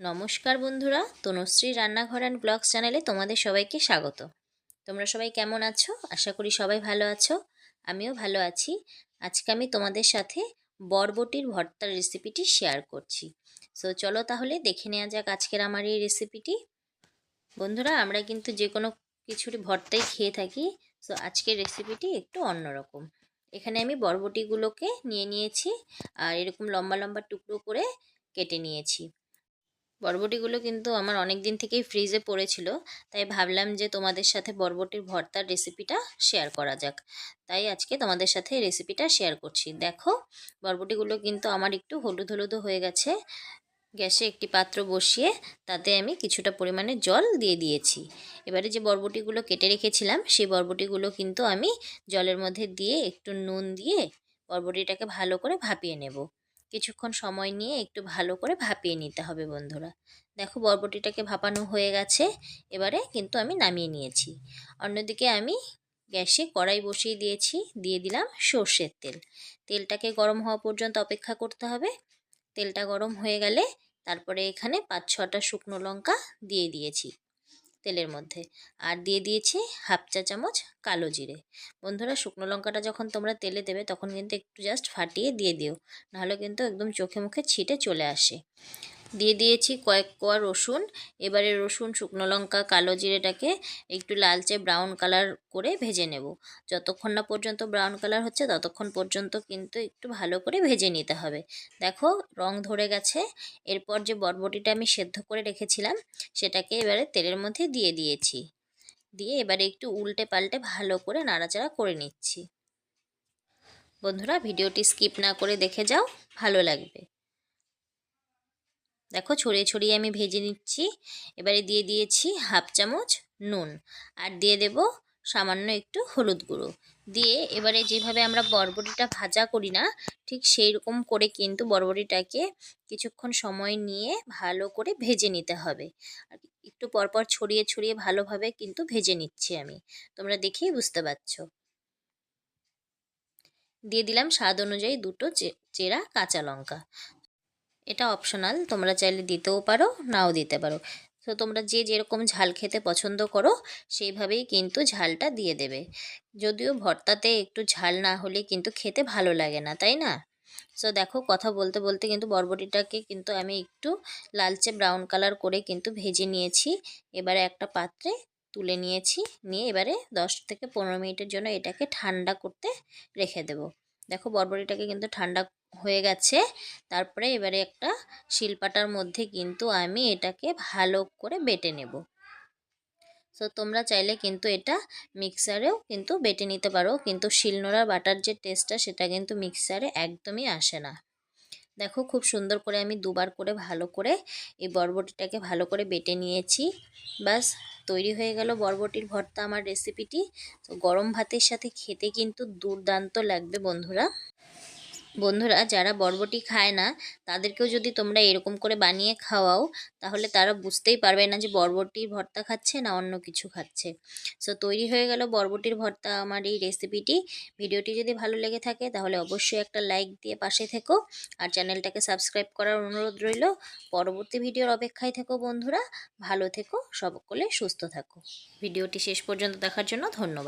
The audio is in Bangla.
নমস্কার বন্ধুরা, তনুশ্রী রান্নাঘর অ্যান্ড ব্লগস চ্যানেলে তোমাদের সবাইকে স্বাগত। তোমরা সবাই কেমন আছো? আশা করি সবাই ভালো আছো। আমিও ভালো আছি। আজকে আমি তোমাদের সাথে বরবটির ভর্তার রেসিপিটি শেয়ার করছি। সো চলো তাহলে দেখে নেওয়া যাক আজকের আমার এই রেসিপিটি বন্ধুরা, আমরা কিন্তু যে কোনো কিছুর ভর্তাই খেয়ে থাকি। সো আজকের রেসিপিটি একটু অন্যরকম। এখানে আমি বরবটিগুলোকে নিয়ে নিয়েছি আর এরকম লম্বা লম্বা টুকরো করে কেটে নিয়েছি। বরবটিগুলো কিন্তু আমার অনেক দিন থেকেই ফ্রিজে পড়েছিল, তাই ভাবলাম যে তোমাদের সাথে বরবটির ভর্তার রেসিপিটা শেয়ার করা যাক। তাই আজকে তোমাদের সাথে রেসিপিটা শেয়ার করছি। দেখো, বরবটিগুলো কিন্তু আমার একটু হলুদ হলুদ হয়ে গেছে। গ্যাসে একটি পাত্র বসিয়ে তাতে আমি কিছুটা পরিমাণে জল দিয়ে দিয়েছি। এবারে যে বরবটিগুলো কেটে রেখেছিলাম, সেই বরবটিগুলো কিন্তু আমি জলের মধ্যে দিয়ে একটু নুন দিয়ে বরবটিটাকে ভালো করে ভাপিয়ে নেব। কিছুক্ষণ সময় নিয়ে একটু ভালো করে ভাপিয়ে নিতে হবে বন্ধুরা। দেখো বরবটিটাকে ভাপানো হয়ে গেছে, এবারে কিন্তু আমি নামিয়ে নিয়েছি। অন্যদিকে আমি গ্যাসে কড়াই বসিয়ে দিয়েছি, দিয়ে দিলাম সর্ষের তেল। তেলটাকে গরম হওয়া পর্যন্ত অপেক্ষা করতে হবে। তেলটা গরম হয়ে গেলে তারপরে এখানে পাঁচ ছটা শুকনো লঙ্কা দিয়ে দিয়েছি। তেলের মধ্যে। আর দিয়ে দিয়েছি হাফ চা চামচ কালো জিরে। বন্ধুরা, শুকনো লঙ্কাটা যখন তোমরা তেলে দেবে, তখন কিন্তু একটু জাস্ট ফাটিয়ে দিয়ে দিও। নাহলে কিন্তু একদম চোখে মুখে ছিটে চলে আসে। দিয়ে দিয়েছি কয়েক কোয়া রসুন। এবারে রসুন, শুকনো লঙ্কা, কালো জিরেটাকে একটু লালচে ব্রাউন কালার করে ভেজে নেব। যতক্ষণ না পর্যন্ত ব্রাউন কালার হচ্ছে, ততক্ষণ পর্যন্ত কিন্তু একটু ভালো করে ভেজে নিতে হবে। দেখো, রং ধরে গেছে। এরপর যে বরবটিটা আমি সেদ্ধ করে রেখেছিলাম, সেটাকে এবারে তেলের মধ্যে দিয়ে দিয়েছি। দিয়ে এবারে একটু উল্টে পাল্টে ভালো করে নাড়াচাড়া করে নিচ্ছি। বন্ধুরা, ভিডিওটি স্কিপ না করে দেখে যাও, ভালো লাগবে। দেখো ছড়িয়ে ছড়িয়ে আমি ভেজে নিচ্ছি। এবারে দিয়ে দিয়েছি হাফ চামচ নুন আর দিয়ে দেব সামান্য একটু হলুদ গুঁড়ো। দিয়ে এবারে যেভাবে আমরা বরবটিটা ভাজা করি না, ঠিক সেই রকম করে কিন্তু বরবটিটাকে কিছুক্ষণ সময় নিয়ে ভালো করে ভেজে নিতে হবে। একটু পরপর ছড়িয়ে ছড়িয়ে ভালোভাবে কিন্তু ভেজে নিচ্ছি আমি। তোমরা দেখেই বুঝতে পারছ। দিয়ে দিলাম স্বাদ অনুযায়ী দুটো চেরা কাঁচা লঙ্কা। এটা অপশনাল তোমরা চাইলে দিতেও পারো, নাও দিতে পারো। তো তোমরা যে যেরকম ঝাল খেতে পছন্দ করো, সেইভাবেই কিন্তু ঝালটা দিয়ে দেবে। যদিও ভর্তাতে একটু ঝাল না হলে কিন্তু খেতে ভালো লাগে না, তাই না? সো দেখো, কথা বলতে বলতে কিন্তু বরবটিটাকে কিন্তু আমি একটু লালচে ব্রাউন কালার করে কিন্তু ভেজে নিয়েছি। এবারে একটা পাত্রে তুলে নিয়েছি, নিয়ে এবারে দশ থেকে পনেরো মিনিটের জন্য এটাকে ঠান্ডা করতে রেখে দেব। দেখো বরবটিটাকে কিন্তু ঠান্ডা হয়ে গেছে। তারপরে এবারে একটা শিলপাটার মধ্যে কিন্তু আমি এটাকে ভালো করে বেটে নেব। সো তোমরা চাইলে কিন্তু এটা মিক্সারেও কিন্তু বেটে নিতে পারো। কিন্তু শিলনোড়ার বাটার যে টেস্টটা সেটা কিন্তু মিক্সারে একদমই আসে না। দেখো খুব সুন্দর করে আমি দুবার করে ভালো করে এই বরবটিটাকে ভালো করে বেটে নিয়েছি। বাস তৈরি হয়ে গেল বরবটির ভর্তা আমার রেসিপিটি তো গরম ভাতের সাথে খেতে কিন্তু দুর্দান্ত লাগবে বন্ধুরা। বন্ধুরা, যারা বরবটি খায় না, তাদেরকেও যদি তোমরা এরকম করে বানিয়ে খাওয়াও, তাহলে তারা বুঝতেই পারবে না যে বরবটির ভর্তা খাচ্ছে না অন্য কিছু খাচ্ছে। সো তৈরি হয়ে গেল বরবটির ভর্তা আমার এই রেসিপিটি ভিডিওটি যদি ভালো লেগে থাকে, তাহলে অবশ্যই একটা লাইক দিয়ে পাশে থেকো। আর চ্যানেলটাকে সাবস্ক্রাইব করার অনুরোধ রইল। পরবর্তী ভিডিওর অপেক্ষায় থেকো বন্ধুরা। ভালো থেকো সকলে সুস্থ থাকো। ভিডিওটি শেষ পর্যন্ত দেখার জন্য ধন্যবাদ।